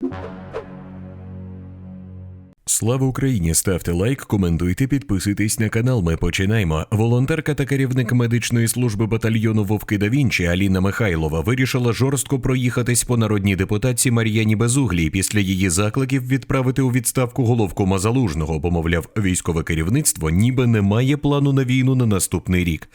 you Слава Україні! Ставте лайк, коментуйте, підписуйтесь на канал. Ми починаємо. Волонтерка та керівник медичної служби батальйону Вовки да Вінчі Аліна Михайлова вирішила жорстко проїхатись по народній депутатці Мар'яні Безуглій після її закликів відправити у відставку головку Залужного, бо, мовляв, військове керівництво ніби не має плану на війну на наступний рік.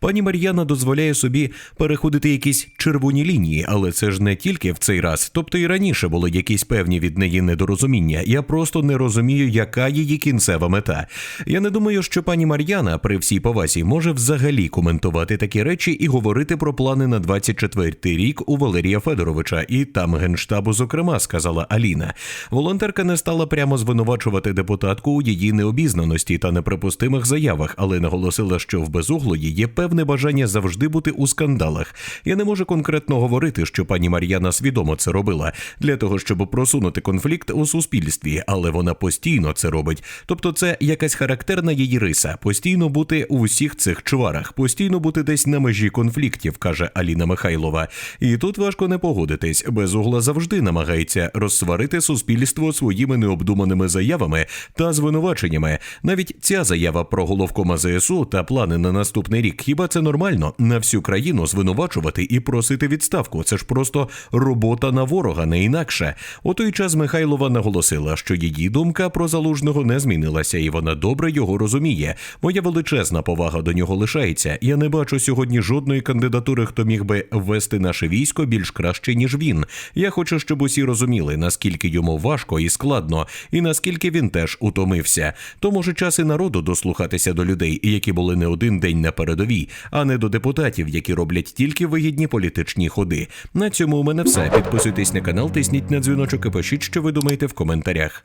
Пані Мар'яна дозволяє собі переходити якісь червоні лінії, але це ж не тільки в цей раз, тобто і раніше були якісь певні від неї недорозуміння. Я просто не розумію, яка її кінцева мета. Я не думаю, що пані Мар'яна при всій повазі може взагалі коментувати такі речі і говорити про плани на 24-й рік у Валерія Федоровича і там генштабу, зокрема, сказала Аліна. Волонтерка не стала прямо звинувачувати депутатку у її необізнаності та неприпустимих заявах, але наголосила, що в безуглої є певне бажання завжди бути у скандалах. Я не можу конкретно говорити, що пані Мар'яна свідомо це робила для того, щоб просунути конфлікт у суспільстві, але вона постійно це робить. Тобто, це якась характерна її риса постійно бути у всіх цих чварах, постійно бути десь на межі конфліктів, каже Аліна Михайлова. І тут важко не погодитись. Безугла завжди намагається розсварити суспільство своїми необдуманими заявами та звинуваченнями. Навіть ця заява про головкома ЗСУ та плани на наступний рік. Хіба це нормально на всю країну звинувачувати і просити відставку? Це ж просто робота на ворога, не інакше. У той час Михайлова наголосила, що її думка про залужного не змінилася, і вона добре його розуміє. Моя величезна повага до нього лишається. Я не бачу сьогодні жодної кандидатури, хто міг би ввести наше військо більш краще ніж він. Я хочу, щоб усі розуміли, наскільки йому важко і складно, і наскільки він теж утомився. То може час і народу дослухатися до людей, які були не один день на передовій, а не до депутатів, які роблять тільки вигідні політичні ходи. На цьому у мене все. Підписуйтесь на канал, тисніть на дзвіночок і пишіть, що ви думаєте в коментарях.